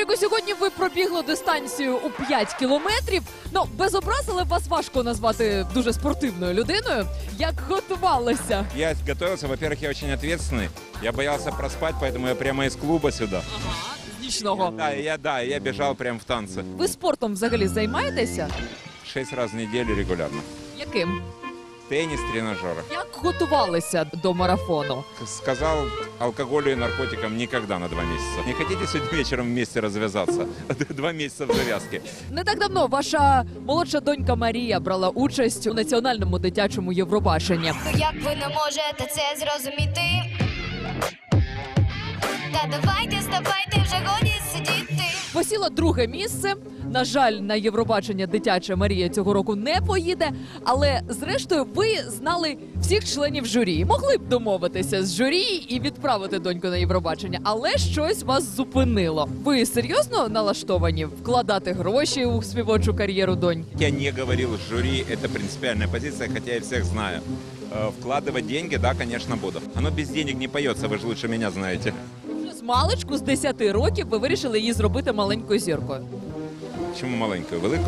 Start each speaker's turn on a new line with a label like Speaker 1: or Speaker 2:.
Speaker 1: Маріко, сьогодні ви пробігли дистанцію у 5 кілометрів. Ну, без образ, але вас важко назвати дуже спортивною людиною. Як готувалися?
Speaker 2: Я готовился, во-первых, я очень ответственный. Я боялся проспать, поэтому я прямо из клуба сюда.
Speaker 1: З нічного.
Speaker 2: Да, и я, да, и я бежал прям в танцы.
Speaker 1: Ви спортом взагалі займаєтеся?
Speaker 2: Шесть раз в неделю регулярно.
Speaker 1: Яким?
Speaker 2: Теннис, тренажеры.
Speaker 1: Як готувалися до марафону?
Speaker 2: Сказал алкоголю и наркотикам никогда на два месяца. Не хотите сегодня вечером вместе развязаться? Два месяца в завязке.
Speaker 1: Не так давно ваша молодша донька Марія брала участь у національному дитячому Євробаченні.
Speaker 3: Як ви не можете це зрозуміти? Та давайте, ставайте вже
Speaker 1: Посіла друге місце. На жаль, на Євробачення дитяча Марія цього року не поїде. Але зрештою, ви знали всіх членів журі. Могли б домовитися з журі і відправити доньку на Євробачення, але щось вас зупинило. Ви серйозно налаштовані вкладати гроші у співочу кар'єру доньки?
Speaker 2: Я не говорил жюри, это принципиальная позиция, хотя я всех знаю. Э, Вкладывать деньги, да, конечно, буду. Оно без денег не поется, вы же лучше меня знаете.
Speaker 1: З з 10 років ви вирішили її зробити маленькою зіркою.
Speaker 2: Чому маленькою, великою?